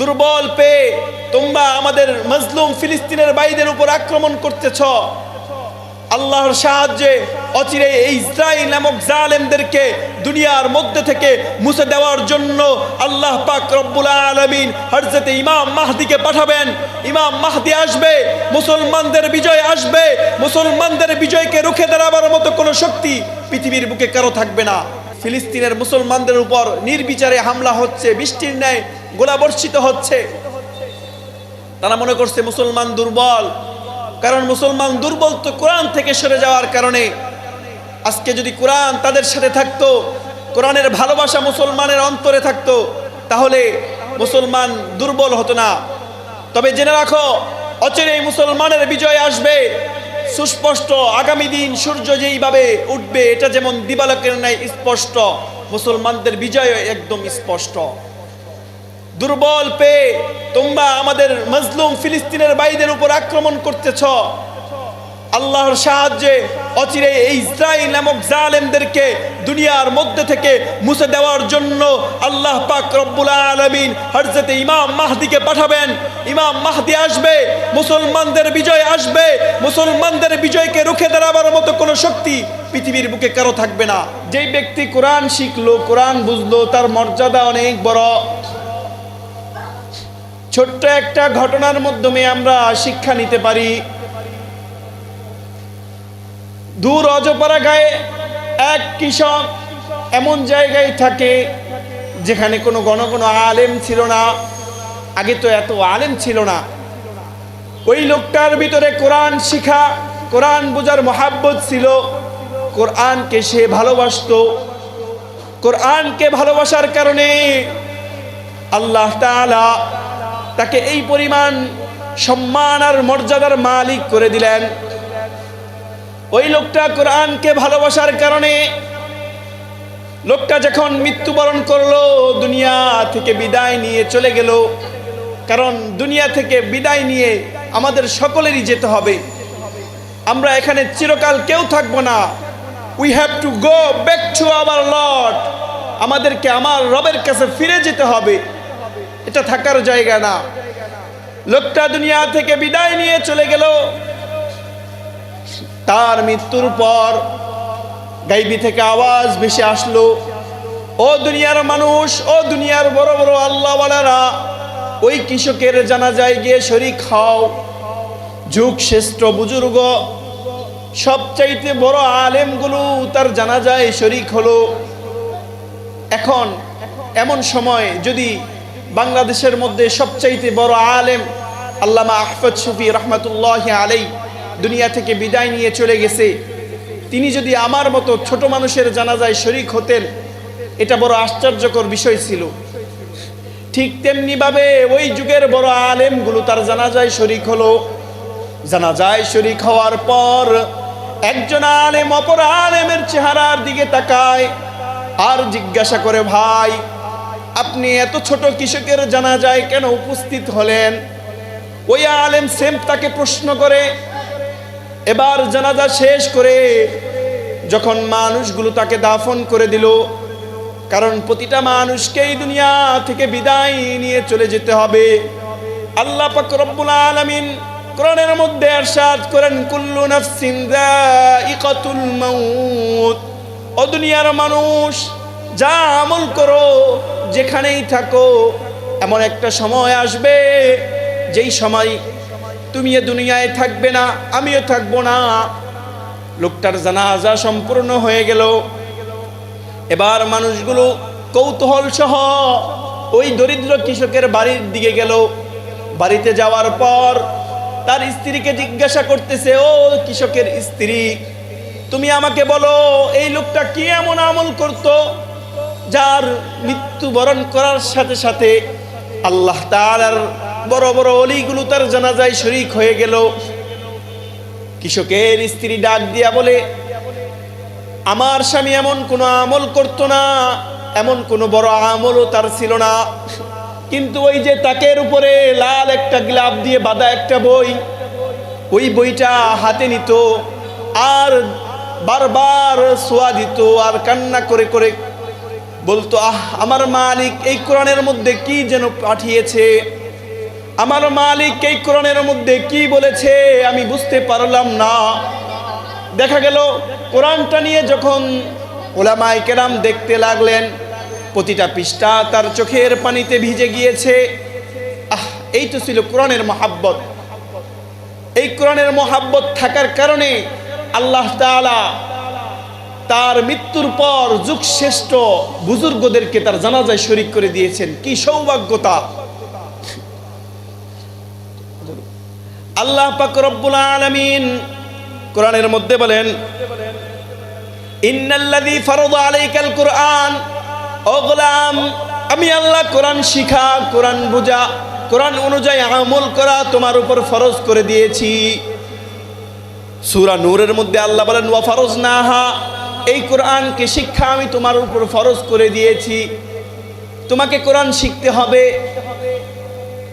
দুর্বল পেয়ে তোমরা আমাদের মজলুম ফিলিস্তিনের বাইদের উপর আক্রমণ করতেছ। আল্লাহর সাহায্যে অচিরে এই ইসরায়েল নামক জালেমদেরকে দুনিয়ার মধ্যে থেকে মুছে দেওয়ার জন্য আল্লাহ পাক রব্বুল আলমিন হরজতে ইমাম মাহদিকে পাঠাবেন। ইমাম মাহদি আসবে, মুসলমানদের বিজয় আসবে, মুসলমানদের বিজয়কে রুখে দাঁড়াবার মতো কোনো শক্তি পৃথিবীর বুকে কারও থাকবে না। ফিলিস্তিনের মুসলমানদের উপর নির্বিচারে হামলা হচ্ছে, বৃষ্টির ন্যায় গোলাবর্ষিত হচ্ছে। তারা মনে করছে মুসলমান দুর্বল। কারণ মুসলমান দুর্বল তো কোরআন থেকে সরে যাওয়ার কারণে। আজকে যদি কোরআন তাদের সাথে থাকতো, কোরআনের ভালোবাসা মুসলমানের অন্তরে থাকতো, তাহলে মুসলমান দুর্বল হতো না। তবে জেনে রাখো, অচিরেই মুসলমানের বিজয় আসবে। সুস্পষ্ট আগামী দিন সূর্য যেইভাবে উঠবে, এটা যেমন দিবালকের ন্যায় স্পষ্ট, মুসলমানদের বিজয় একদম স্পষ্ট। দুর্বল পেয়ে তোমরা আমাদের মজলুম ফিলিস্তিনের বাইদের উপর আক্রমণ করতেছ। আল্লাহর সাহায্যে অচিরে এই ইসরায়েল নামক জালেমদেরকে দুনিয়ার মধ্যে থেকে মুছে দেওয়ার জন্য আল্লাহ পাক রব্বুল আলমিন হরজতে ইমাম মাহদিকে পাঠাবেন। ইমাম মাহদি আসবে, মুসলমানদের বিজয় আসবে, মুসলমানদের বিজয়কে রুখে দাঁড়াবার মতো কোনো শক্তি পৃথিবীর বুকে কারও থাকবে না। যেই ব্যক্তি কোরআন শিখলো, কোরআন বুঝলো, তার মর্যাদা অনেক বড়। ছোট্ট একটা ঘটনার মাধ্যমে আমরা শিক্ষা নিতে পারি। দূর অজপাড়া গায়ে এক কৃষক এমন জায়গায় থাকে যেখানে কোনো গণ কোনো আলেম ছিল না। আগে তো এত আলেম ছিল না। ওই লোকটার ভিতরে কোরআন শিখা, কোরআন বোঝার মহাব্বত ছিল। কোরআনকে সে ভালোবাসতো। কোরআনকে ভালোবাসার কারণে আল্লাহ তাআলা তাকে এই পরিমাণ সম্মান আর মর্যাদার মালিক করে দিলেন। ওই লোকটা কোরআনকে ভালোবাসার কারণে লোকটা যখন মৃত্যুবরণ করল, দুনিয়া থেকে বিদায় নিয়ে চলে গেল। কারণ দুনিয়া থেকে বিদায় নিয়ে আমাদের সকলেরই যেতে হবে। আমরা এখানে চিরকাল কেউ থাকব না। We have to go back to our lord আমাদেরকে আমার রবের কাছে ফিরে যেতে হবে। এটা থাকার জায়গা না। লোকটা দুনিয়া থেকে বিদায় নিয়ে চলে গেল। তার মৃত্যুর পর গাইবি থেকে আওয়াজ ভেসে আসলো, ও দুনিয়ার মানুষ, ও দুনিয়ার বড় বড় আল্লাহওয়ালারা, ওই কৃষকের জানাজায় গিয়ে শরিক খাও যুগ শ্রেষ্ঠ বুজুর্গ, সবচাইতে বড় আলেমগুলো তার জানাজায় শরিক হলো। এখন এমন সময় যদি বাংলাদেশের মধ্যে সবচাইতে বড় আলেম আল্লামা আহফদ শফি রহমতুল্লাহ আলাই দুনিয়া থেকে বিদায় নিয়ে চলে গেছে। তিনি যদি আমার মতো ছোট মানুষের জানাজায় শরিক হতেন, এটা বড় আশ্চর্যকর বিষয় ছিল। ঠিক তেমনিভাবে ওই যুগের বড় আলেমগুলো তার জানাজায় শরিক হলো। জানাজায় শরিক হওয়ার পর একজন আলেম অপর আলেমের চেহারার দিকে তাকায় আর জিজ্ঞাসা করে, ভাই আপনি এত ছোট কৃষকের জানাজায় কেন উপস্থিত হলেন? ওই আলেম সেম তাকে প্রশ্ন করে, এবার জানাজা শেষ করে যখন মানুষগুলো তাকে দাফন করে দিল, কারণ প্রতিটা মানুষকেই দুনিয়া থেকে বিদায় নিয়ে চলে যেতে হবে। আল্লাহ রব্বুল আলামিন কোরআনের মধ্যে আরশাদ করেন, কুল্লু নাফসিন যায়িকাতুল মাউত। ও দুনিয়ার মানুষ, যা আমল করো যেখানেই থাকো, এমন একটা সময় আসবে যেই সময় তুমি এ দুনিয়ায় থাকবে না, আমিও থাকব না। লোকটার জানাজা সম্পূর্ণ হয়ে গেল। এবার মানুষগুলো কৌতূহল সহ ওই দরিদ্র কৃষকের বাড়ির দিকে গেল। বাড়িতে যাওয়ার পর তার স্ত্রীকে জিজ্ঞাসা করতেছে, ও কৃষকের স্ত্রী, তুমি আমাকে বলো, এই লোকটা কি এমন আমল করত? যার মৃত্যুবরণ করার সাথে সাথে আল্লাহ তার বড় বড় অলিগুলো তার জানাজায় শরিক হয়ে গেল। কৃষকের স্ত্রী ডাক দিয়া বলে, আমার স্বামী এমন কোনো আমল করতো না, এমন কোনো বড় আমলও তার ছিল না। কিন্তু ওই যে তাকের উপরে লাল একটা গ্লাভ দিয়ে বাঁধা একটা বই, ওই বইটা হাতে নিত আর বারবার সোয়া দিত আর কান্না করে করে বলতো, আহ, আমার মালিক এই কোরআনের মধ্যে কি যেন পাঠিয়েছে? আমার মালিক এই কোরআনের মধ্যে কি বলেছে? আমি বুঝতে পারলাম না। দেখা গেল, কোরআনটা নিয়ে যখন ওলামায় কেরাম দেখতে লাগলেন, প্রতিটা পৃষ্ঠা তার চোখের পানিতে ভিজে গিয়েছে। আহ, এই তো ছিল কোরআনের মহাব্বত। এই কোরআনের মহাব্বত থাকার কারণে আল্লাহ তাআলা তার মৃত্যুর পর যুগ শ্রেষ্ঠ বুজুর্গদেরকে তার জানাজায় শরিক করে দিয়েছেন। কি সৌভাগ্যতা আল্লাহ পাক রব্বুল আলামিন কোরআনের মধ্যে বলেন, ইন্নাল্লাযী ফারাদা আলাইকাল কুরআন। ও গোলাম, আমি আল্লাহ কোরআন শিখা, কোরআন বোঝা কোরআন অনুযায়ী আমল করা তোমার উপর ফরজ করে দিয়েছি। সূরা নূরের মধ্যে আল্লাহ বলেন, ওয়া ফরজ নাহা এই কোরআনকে শিক্ষা আমি তোমার উপর ফরজ করে দিয়েছি। তোমাকে কোরআন শিখতে হবে।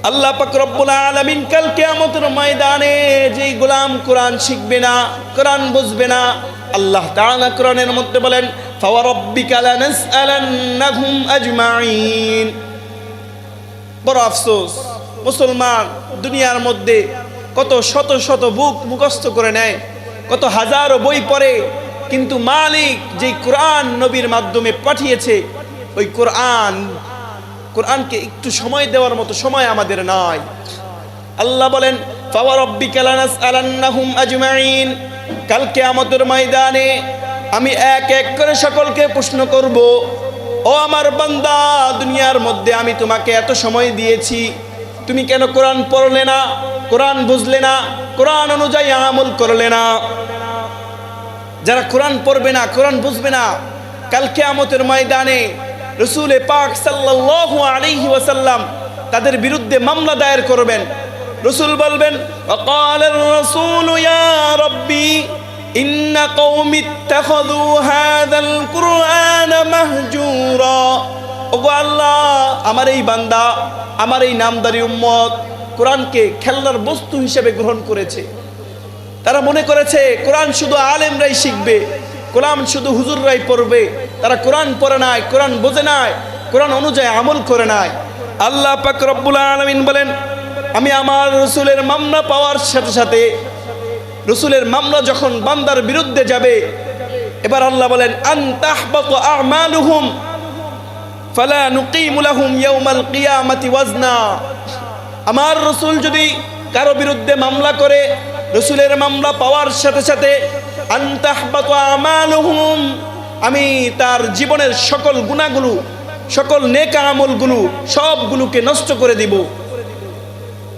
আল্লাহ পাক রব্বুল আলামিন কাল কিয়ামতের ময়দানে যেই গোলাম কোরআন শিখবে না, কোরআন বুঝবে না, আল্লাহ তাআলা কোরআনের মধ্যে বলেন আজমাইন বড় আফসোস, মুসলমান দুনিয়ার মধ্যে কত শত শত বুক মুখস্থ করে নেয়, কত হাজারো বই পড়ে কিন্তু মালিক যেই কোরআন নবীর মাধ্যমে পাঠিয়েছে, ওই কোরআন, কোরআনকে একটু সময় দেওয়ার মতো সময় আমাদের নাই। আল্লাহ বলেন কালকে আমাদের ময়দানে আমি এক এক করে সকলকে প্রশ্ন করব, ও আমার বান্দা, দুনিয়ার মধ্যে আমি তোমাকে এত সময় দিয়েছি, তুমি কেন কোরআন পড়লে না? কোরআন বুঝলে না? কোরআন অনুযায়ী আমল করলে না? যারা কোরআন পড়বে না, কোরআন বুঝবে না কালকে আমতের ময়দানে রসুলে পাক সাল্লাল্লাহু আলাইহি ওয়াসাল্লাম তাদের বিরুদ্ধে মামলা দায়ের করবেন। রসুল বলবেন অকালের রসুল, ইয়া রব্বি, ইন্না কওমি ইত্তাখাযু হাযাল কুরআন মাহজুরা। ওগো আল্লাহ, আমার এই বান্দা, আমার এই নামদারি উম্মত কোরআনকে খেলনার বস্তু হিসেবে গ্রহণ করেছে। তারা মনে করেছে, কোরআন শুধু আলেমরাই শিখবে, কোরআন শুধু হুজুররাই পড়বে, তারা কোরআন পড়ে নাই, কোরআন বোঝে নাই, কোরআন অনুযায়ী আমল করে নাই। আল্লাহ পাক রব্বুল আলমিন বলেন, আমি আমার রসুলের মামলা পাওয়ার সাথে সাথে, রসুলের মামলা যখন বান্দার বিরুদ্ধে যাবে, এবার আল্লাহ বলেন আন্তাহবাত ফালা আমার রসুল যদি কারও বিরুদ্ধে মামলা করে রসুলের মামলা পাওয়ার সাথে সাথে আমি তার জীবনের সকল গুণাগুলো, সকল নেক আমলগুলো, সবগুলোকে নষ্ট করে দিব।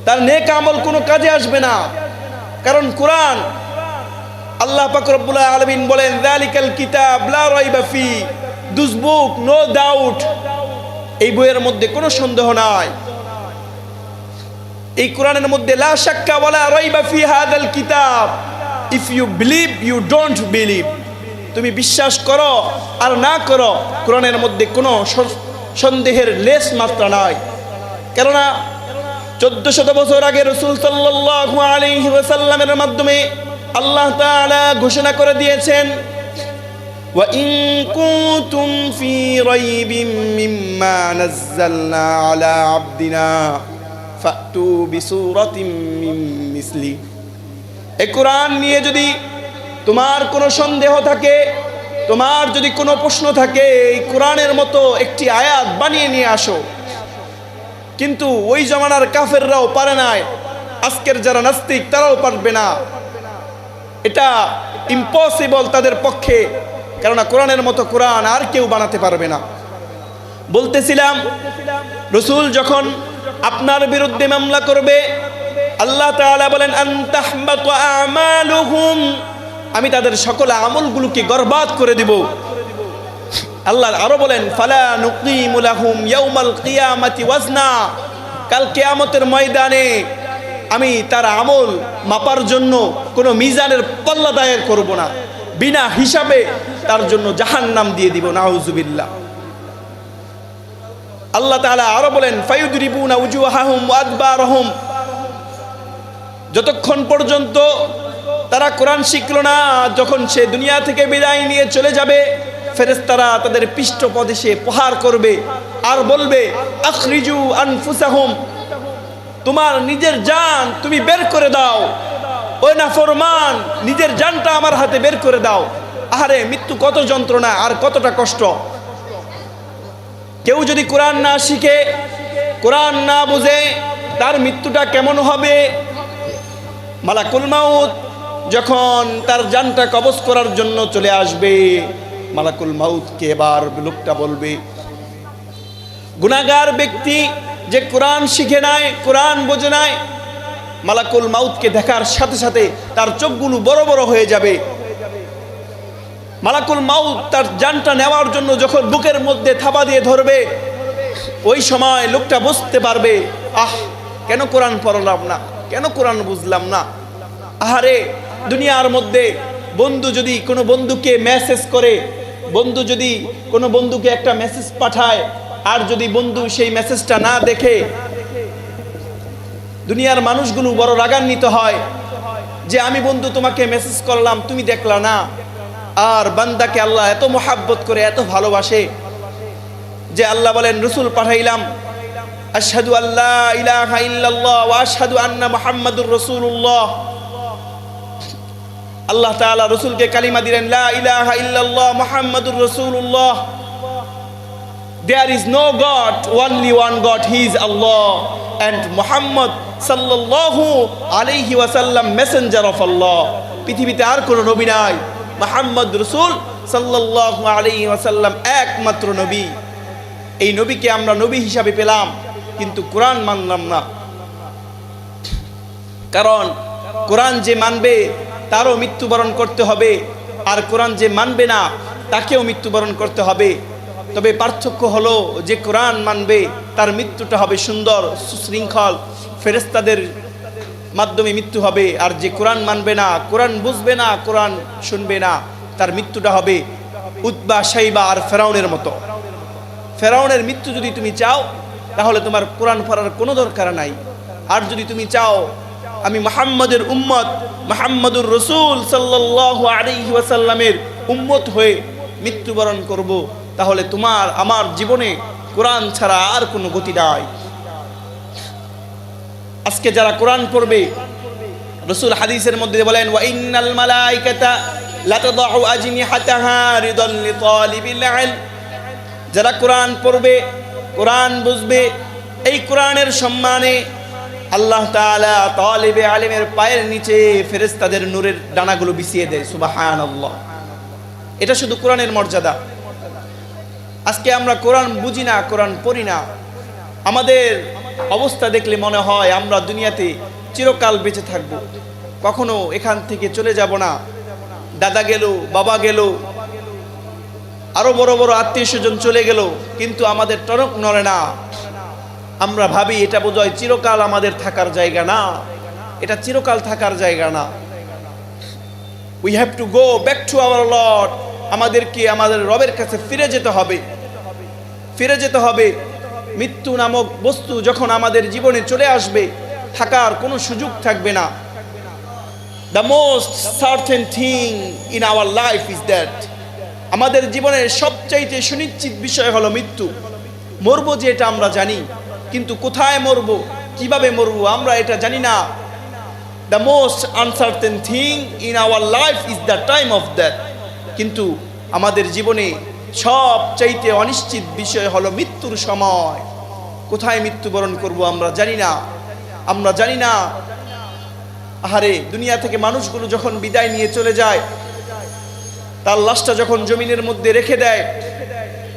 তার নেক আমল কোনো কাজে আসবে না, কারণ কোরআন আল্লাহ পাক রব্বুল আলামিন বলেন, যালিকাল কিতাব লা রাইবা ফি দিস নো ডাউট, এই বইয়ের মধ্যে কোনো সন্দেহ নাই। এই কোরআনের মধ্যে লা শাক্কা ওয়ালা রাইবা ফি হাদাল কিতাব if you believe you don't believe তুমি বিশ্বাস করো আর না করো কোরআনের মধ্যে কোনো স- সন্দেহের লেশ মাত্রা নাই কেননা চোদ্দ শত বছর আগে রসুল সাল্লাল্লাহু আলাইহি ওয়াসাল্লামের মাধ্যমে আল্লাহ তাআলা ঘোষণা করে দিয়েছেন وإن كنتم في ريب مما نزلنا على عبدنا ফাতু বিসুরাতিম মিন মিসলি। এ কোরআন নিয়ে যদি তোমার কোনো সন্দেহ থাকে, তোমার যদি কোনো প্রশ্ন থাকে, এই কোরআনের মতো একটি আয়াত বানিয়ে নিয়ে আসো। কিন্তু ওই জমানার কাফেররাও পারে না আজকের যারা নাস্তিক তারাও পারবে না। এটা ইম্পসিবল তাদের পক্ষে, কেননা কোরআনের মতো কোরআন আর কেউ বানাতে পারবে না। বলতেছিলাম, রসুল যখন আপনার বিরুদ্ধে মামলা করবে। আল্লাহ তাআলা বলেন আমি তাদের সকল আমলগুলোকে গর্বাদ করে দিব। আল্লাহ আরও বলেন, ফালা ওয়াজনা। কাল কিয়ামতের ময়দানে আমি তার আমল মাপার জন্য কোনো মিজানের পাল্লা দায়ের করব না। বিনা হিসাবে তার জন্য জাহান্নাম দিয়ে দিব। নাউজুবিল্লাহ। আল্লাহ তাআলা আরও বলেন ফায়ুদরিবুনা উজুহাহুম ওয়া আদবারহুম যতক্ষণ পর্যন্ত তারা কোরআন শিখল না, যখন সে দুনিয়া থেকে বিদায় নিয়ে চলে যাবে ফেরেস্তারা তাদের পৃষ্ঠপ্রদেশে প্রহার করবে আর বলবে, আখরিজু আনফুসাহুম, তোমার নিজের জান তুমি বের করে দাও। ওই না ফরমান নিজের জানটা আমার হাতে বের করে দাও। আহারে, মৃত্যু কত যন্ত্রণা আর কতটা কষ্ট। কেউ যদি কোরআন না শিখে, কোরআন না বুঝে, তার মৃত্যুটা কেমন হবে? মালাকুল মাউত যখন তার জানটা কবজ করার জন্য চলে আসবে, মালাকুল মাউতকে এবার লোকটা বলবে গুনাগার ব্যক্তি যে কোরআন শিখে নাই, কোরআন বোঝে নাই, মালাকুল মাউতকে দেখার সাথে সাথে তার চোখগুলো বড় বড় হয়ে যাবে। মালাকুল মাউত তার জানটা নেওয়ার জন্য যখন বুকের মধ্যে থাবা দিয়ে ধরবে, ওই সময় লোকটা বুঝতে পারবে, আহ, কেন কোরআন পড়লাম না? কেন কোরআন বুঝলাম না? আহারে, দুনিয়ার মধ্যে বন্ধু যদি কোনো বন্ধুকে মেসেজ করে, বন্ধু যদি কোনো বন্ধুকে একটা মেসেজ পাঠায়, আর যদি বন্ধু সেই মেসেজটা না দেখে, দুনিয়ার মানুষগুলো বড় রাগান্বিত হয় যে, আমি বন্ধু তোমাকে মেসেজ করলাম, তুমি দেখলা না। আর বান্দাকে আল্লাহ এত মোহাব্বত করে এত ভালোবাসে যে আল্লাহ বলেন রসুল পাঠাইলাম আশহাদু আল্লাহ ইলাহা ইল্লাল্লাহ ওয়া আশহাদু আন্না মুহাম্মাদুর রাসূলুল্লাহ আল্লাহ তাআলা রসুলকে কালিমা দিলেন লা ইলাহা ইল্লাল্লাহ মুহাম্মাদুর রাসূলুল্লাহ There is no God, only one God, He is Allah. And Muhammad sallallahu alayhi wasallam messenger of Allah. পৃথিবীতে আর কোনো নবী নাই মোহাম্মদ রসুল সাল্লাল্লাহু আলাইহি ওয়াসাল্লাম একমাত্র নবী। এই নবীকে আমরা নবী হিসাবে পেলাম, কিন্তু কোরআন মানলাম না। কারণ কোরআন যে মানবে, তারও মৃত্যুবরণ করতে হবে, আর কোরআন যে মানবে না, তাকেও মৃত্যুবরণ করতে হবে। তবে পার্থক্য হলো, যে কোরআন মানবে, তার মৃত্যুটা হবে সুন্দর, সুশৃঙ্খল ফেরেস্তাদের মাধ্যমে মৃত্যু হবে। আর যে কোরআন মানবে না, কোরআন বুঝবে না, কোরআন শুনবে না, তার মৃত্যুটা হবে উদ্বা সাইবা আর ফেরাউনের মতো। ফেরাউনের মৃত্যু যদি তুমি চাও, তাহলে তোমার কোরআন পড়ার কোনো দরকার নাই। আর যদি তুমি চাও, আমি মোহাম্মদের উম্মত, মোহাম্মদুর রসুল সাল্লাহ আলাইহি ওয়াসাল্লামের উম্মত হয়ে মৃত্যুবরণ করব, তাহলে তোমার, আমার জীবনে কোরআন ছাড়া আর কোনো গতি নাই। আজকে যারা কোরআন পড়বে, রসুল হাদিসের মধ্যে বলেন, ওয়া ইন্নাল মালাইকাতা লাতাদাউ আজনিহাতাহা রিদান লিতালিবিল ইলম। যারা কোরআন পড়বে, কোরআন বুঝবে, এই কোরআনের সম্মানে আল্লাহ তাআলা তালিবে আলিমের পায়ের নিচে ফেরেশতাদের নূরের ডানাগুলো বিছিয়ে দেয়, সুবহানাল্লাহ। এটা শুধু কোরআনের মর্যাদা। আজকে আমরা কোরআন বুঝি না, কোরআন পড়ি না। আমাদের অবস্থা দেখলে মনে হয় আমরা দুনিয়াতে চিরকাল বেঁচে থাকব। কখনো এখান থেকে চলে যাব না। দাদা গেল, বাবা গেল। আরও বড় বড় আত্মীয় স্বজন চলে গেল, কিন্তু আমাদের টনক নড়ে না। আমরা ভাবি এটা বোধহয় চিরকাল আমাদের থাকার জায়গা না। এটা চিরকাল থাকার জায়গা না। We have to go back to our lord আমাদেরকে আমাদের রবের কাছে ফিরে যেতে হবে। ফিরে যেতে হবে। মৃত্যু নামক বস্তু যখন আমাদের জীবনে চলে আসবে, থাকার কোনো সুযোগ থাকবে না। The most certain thing in our life is that আমাদের জীবনের সবচাইতে সুনিশ্চিত বিষয় হলো মৃত্যু। মরবো যে এটা আমরা জানি, কিন্তু কোথায় মরবো, কীভাবে মরবো আমরা এটা জানি না। The most uncertain thing in our life is the time of that কিন্তু আমাদের জীবনে সব চাইতে অনিশ্চিত বিষয় হলো মৃত্যুর সময়। কোথায় মৃত্যুবরণ করব আমরা জানি না। আমরা জানি না। আহারে, দুনিয়া থেকে মানুষগুলো যখন বিদায় নিয়ে চলে যায়, তার লাশটা যখন জমিনের মধ্যে রেখে দেয়,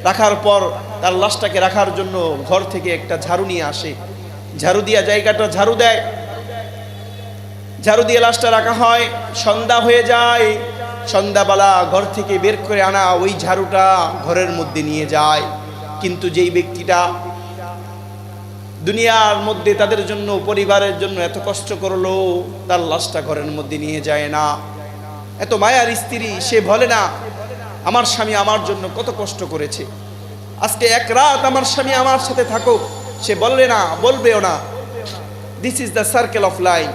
রাখার পর তার লাশটাকে রাখার জন্য ঘর থেকে একটা ঝাড়ু নিয়ে আসে। ঝাড়ু দিয়া জায়গাটা ঝাড়ু দেয়। ঝাড়ু দিয়ে লাশটা রাখা হয়, সন্ধ্যা হয়ে যায়। সন্ধ্যাবেলা ঘর থেকে বের করে আনা ওই ঝাড়ুটা ঘরের মধ্যে নিয়ে যায়। কিন্তু যেই ব্যক্তিটা দুনিয়ার মধ্যে তাদের জন্য, পরিবারের জন্য এত কষ্ট করল, তার লাশটা ঘরের মধ্যে নিয়ে যায় না। এত মায়ার স্ত্রী, সে বলে না, আমার স্বামী আমার জন্য কত কষ্ট করেছে। আজকে এক রাত আমার স্বামী আমার সাথে থাকুক। সে বললে না, বলবেও না। This is the circle of life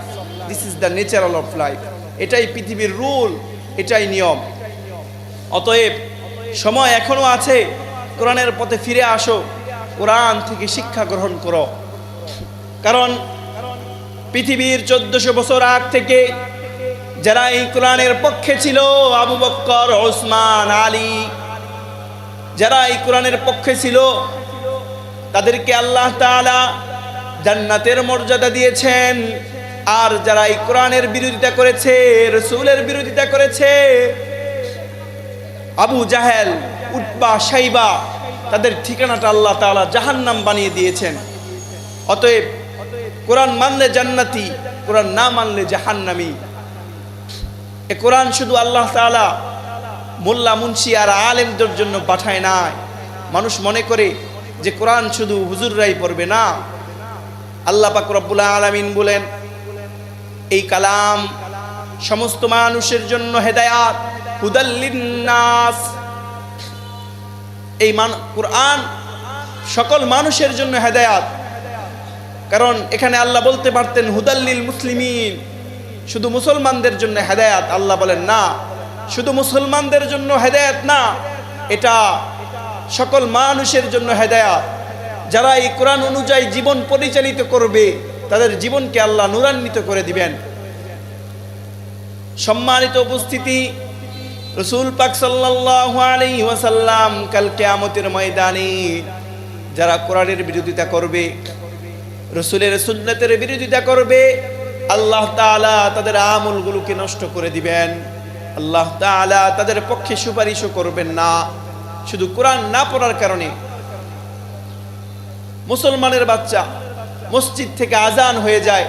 this is the natural of life এটাই পৃথিবীর রুল। এটাই নিয়ম। অতএব সময় এখনও আছে, কোরআনের পথে ফিরে আসো, কোরআন থেকে শিক্ষা গ্রহণ করো। কারণ পৃথিবীর চোদ্দশো বছর আগ থেকে যারা এই কোরআনের পক্ষে ছিল, আবু বক্কর, ওসমান, আলী যারা এই কোরআনের পক্ষে ছিল, তাদেরকে আল্লাহ তাআলা জান্নাতের মর্যাদা দিয়েছেন। আর যারা এই কোরআনের বিরোধিতা করেছে, রসুলের বিরোধিতা করেছে, আবু জাহেল উটবা সাইবা, তাদের ঠিকানাটা আল্লাহ তাআলা জাহান্নাম বানিয়ে দিয়েছেন। অতএব কোরআন মানলে জান্নাতি, কোরআন না মানলে জাহান্নামি। এ কোরআন শুধু আল্লাহ তাআলা মোল্লা, মুন্সি আর আলেমদের জন্য পাঠায় নাই। মানুষ মনে করে যে কোরআন শুধু হুজুররাই পড়বে না। আল্লাহ পাক রব্বুল আলামিন বলেন এই কালাম সমস্ত মানুষের জন্য হেদায়াত। হুদাল্লিন্নাস। এই মান কোরআন সকল মানুষের জন্য হেদায়াত। কারণ এখানে আল্লাহ বলতে পারতেন, হুদাল্লিল মুসলিমিন। শুধু মুসলমানদের জন্য হেদায়াত, আল্লাহ বলেন, না, শুধু মুসলমানদের জন্য হেদায়াত না, এটা সকল মানুষের জন্য হেদায়াত। যারা এই কোরআন অনুযায়ী জীবন পরিচালিত করবে তাদের জীবনকে আল্লাহ নুরান্বিত করে দিবেন। সম্মানিত উপস্থিতি, রসুল পাক সাল্লাল্লাহু আলাইহি ওয়াসাল্লাম কাল কিয়ামতের ময়দানে যারা কোরআনের বিরোধিতা করবে, রসুলের সুন্নতের বিরোধিতা করবে, আল্লাহ তাআলা তাদের আমলগুলোকে নষ্ট করে দিবেন। আল্লাহ তাআলা তাদের পক্ষে সুপারিশও করবেন না। শুধু কোরআন না পড়ার কারণে মুসলমানের বাচ্চা মসজিদ থেকে আজান হয়ে যায়।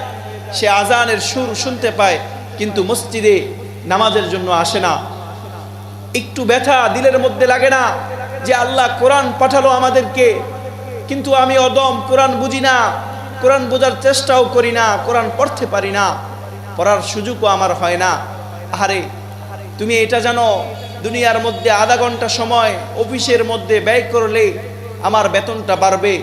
সে আজানের সুর শুনতে পায়, কিন্তু মসজিদে নামাজের জন্য আসে না। একটু ব্যথা দিলের মধ্যে লাগে না যে আল্লাহ কোরআন পাঠালো আমাদেরকে। কিন্তু আমি অদম, কোরআন বুঝি না। কোরআন বোঝার চেষ্টাও করি না, কোরআন পড়তে পারি না। পড়ার সুযোগও আমার হয় না। আরে তুমি এটা জানো, দুনিয়ার মধ্যে আধা ঘণ্টা সময় অফিসের মধ্যে ব্যয় করলে আমার বেতনটা বাড়বে।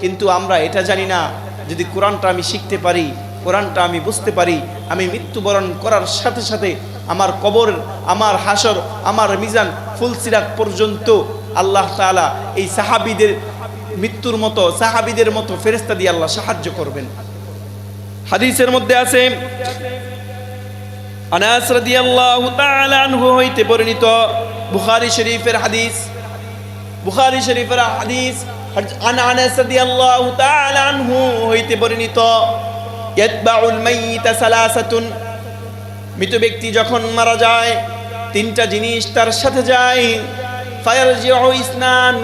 কিন্তু আমরা এটা জানি না। যদি কোরআনটা আমি শিখতে পারি, কোরআনটা আমি বুঝতে পারি, আমি মৃত্যুবরণ করার সাথে সাথে আমার কবর, আমার হাসর, আমার মিজান ফুলসিরাক পর্যন্ত আল্লাহ তাআলা এই সাহাবিদের মৃত্যুর মতো, সাহাবিদের মতো ফেরেস্তা দিয়ে আল্লাহ সাহায্য করবেন। হাদিসের মধ্যে আছে, আনাস রাদিয়াল্লাহু তাআলা আনহু হইতে বর্ণিত বুখারী শরীফের হাদিস, বুখারী শরীফের হাদিস হইতে সালাসাতুন মৃত ব্যক্তি যখন মারা যায়, তিনটা জিনিস তার সাথে যায়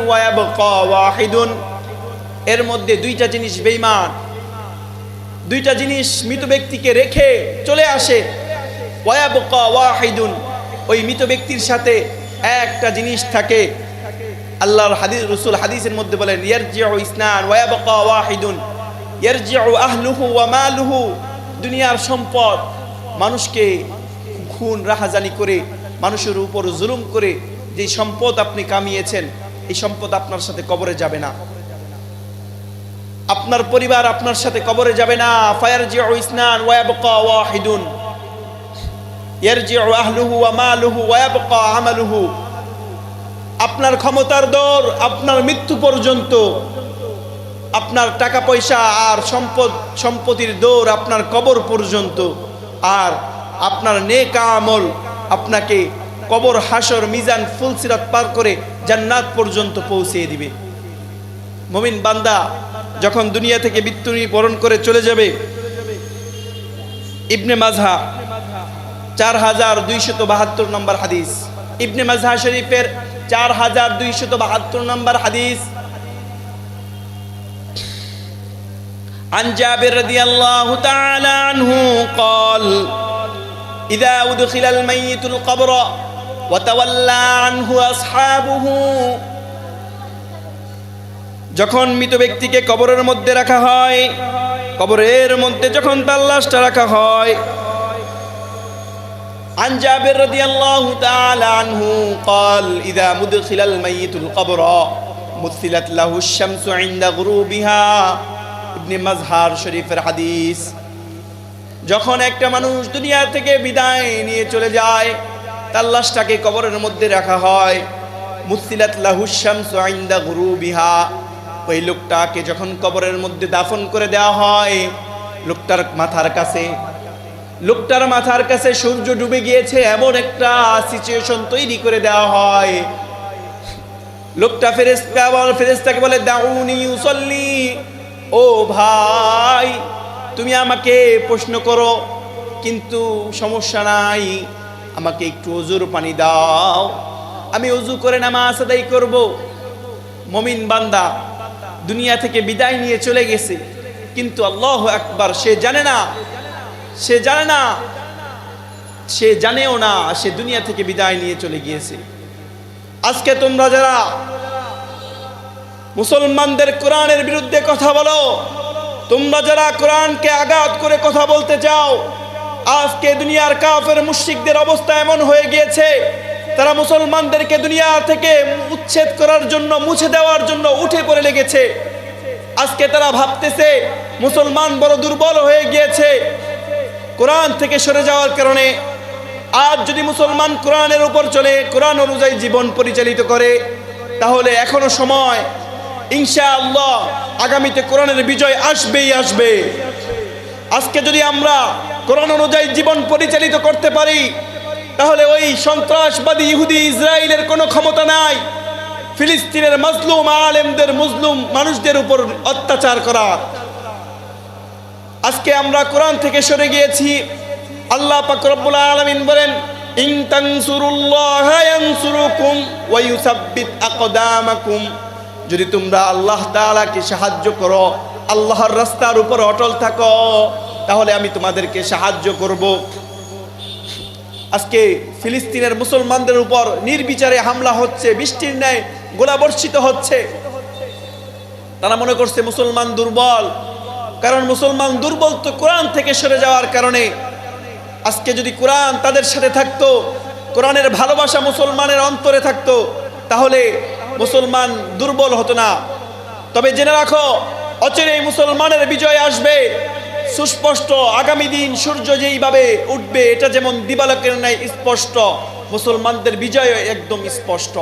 ওয়া এর মধ্যে দুইটা জিনিস বেঈমান। দুইটা জিনিস মৃত ব্যক্তিকে রেখে চলে আসে ওয়াবকা ওয়াহিদুন ওই মৃত ব্যক্তির সাথে একটা জিনিস থাকে আল্লাহর হাদিস রসুল হাদিসের মধ্যে বলেন, ইয়ারজিউ ইসনান ওয়াবকা ওয়াহিদুন। ইয়ারজিউ আহলুহু ওয়া মালুহু। দুনিয়ার সম্পদ মানুষকে খুন, রাহাজানি করে, মানুষের উপর জুলুম করে যে সম্পদ আপনি কামিয়েছেন, এই সম্পদ আপনার সাথে কবরে যাবে না। আপনার পরিবার আপনার সাথে কবরে যাবে না। ফায়ার জিউ ইসনান ওয়াবকা ওয়াহিদুন। আহলুহু ওয়া মালুহু ওয়া ইয়াবকা আমালুহু। আপনার ক্ষমতার দর, আপনার মৃত্যু পর্যন্ত, আপনার টাকা পয়সা আর সম্পদ, সম্পত্তির দৌড় আপনার কবর পর্যন্ত, আর আপনার নেক আমল আপনাকে কবর, হাসর, মিজান ফুলসিরাত পার করে জান্নাত পর্যন্ত পৌঁছিয়ে দিবে। মমিন বান্দা যখন দুনিয়া থেকে মৃত্যু বরণ করে চলে যাবে, ইবনে মাজহা, চার হাজার দুইশত বাহাত্তর নম্বর হাদিস। ইবনে মাজহা শরীফের চার হাজার দুইশত বাহাত্তর নম্বর হাদিস عن جابر رضي الله تعالى عنه قال إذا أدخل الميت القبر وتولى عنه أصحابه যখন মৃত ব্যক্তিকে কবরের মধ্যে রাখা হয় কবরের মধ্যে যখন তার লাশটা রাখা হয় عن جابر رضي الله تعالى عنه قال إذا مدخل الميت القبر مثلت له الشمس عند غروبها ইবনে মাজহার শরীফের হাদিস যখন একটা মানুষ দুনিয়া থেকে বিদায় নিয়ে চলে যায় তার লাশটাকে কবরের মধ্যে রাখা হয় মুসিলাত লাহুশ্যামসু আইন্দা গুরুবিহা ওই লোকটাকে যখন কবরের মধ্যে দাফন করে দেওয়া হয় লোকটার মাথার কাছে লোকটার মাথার কাছে সূর্য ডুবে গিয়েছে, এমন একটা সিচুয়েশন তৈরি করে দেওয়া হয়। লোকটা ফেরেস্তা ফেরেস্তাকে বলে, দাউনি উসল্লি ও ভাই, তুমি আমাকে প্রশ্ন করো, কিন্তু সমস্যা নাই, আমাকে একটু অজুর পানি দাও, আমি অজু করে নামাজ আদায় করব। মমিন বান্দা দুনিয়া থেকে বিদায় নিয়ে চলে গেছে, কিন্তু আল্লাহ একবার সে জানে না সে জানে না। সে জানেও না, সে দুনিয়া থেকে বিদায় নিয়ে চলে গিয়েছে। আজকে তোমরা যারা মুসলমানদের কোরআনের বিরুদ্ধে কথা বলো, তোমরা যারা কোরআনকে আঘাত করে কথা বলতে চাও, আজকে দুনিয়ার কাফের মুশরিকদের অবস্থা এমন হয়ে গিয়েছে, তারা মুসলমানদেরকে দুনিয়া থেকে উচ্ছেদ করার জন্য, মুছে দেওয়ার জন্য উঠে পড়ে লেগেছে। আজকে তারা ভাবতেছে, মুসলমান বড় দুর্বল হয়ে গিয়েছে। কোরআন থেকে সরে যাওয়ার কারণে আজ যদি মুসলমান কোরআনের উপর চলে, কোরআন অনুযায়ী জীবন পরিচালিত করে, তাহলে এখনও সময় ইনশা আল্লাহ আগামীতে কোরআনের বিজয় আসবেই আসবে। আজকে যদি আমরা কোরআন অনুযায়ী জীবন পরিচালিত করতে পারি, তাহলে ওই সন্ত্রাসবাদী ইহুদি ইসরায়েলের কোনো ক্ষমতা নাই। ফিলিস্তিনের মাজলুম আলেমদের, মুসলুম মানুষদের উপর অত্যাচার করা। আজকে আমরা কোরআন থেকে সরে গিয়েছি। আল্লাহ পাক রব্বুল আলামিন বলেন যদি তোমরা আল্লাহ তাআলাকে সাহায্য করো, আল্লাহর রাস্তার উপর অটল থাকো, তাহলে আমি তোমাদেরকে সাহায্য করব। আজকে ফিলিস্তিনের মুসলমানদের উপর নির্বিচারে হামলা হচ্ছে, বৃষ্টির ন্যায় গোলাবর্ষিত হচ্ছে। তারা মনে করছে মুসলমান দুর্বল। কারণ মুসলমান দুর্বল তো কোরআন থেকে সরে যাওয়ার কারণে। আজকে যদি কোরআন তাদের সাথে থাকতো, কোরআনের ভালোবাসা মুসলমানের অন্তরে থাকতো, তাহলে মুসলমান দুর্বল হতো না। তবে জেনে রাখো অচিরেই মুসলমানের বিজয় আসবে। সুস্পষ্ট আগামী দিন সূর্য যেইভাবে উঠবে, এটা যেমন দিবালকের ন্যায় স্পষ্ট, মুসলমানদের বিজয় একদম স্পষ্ট।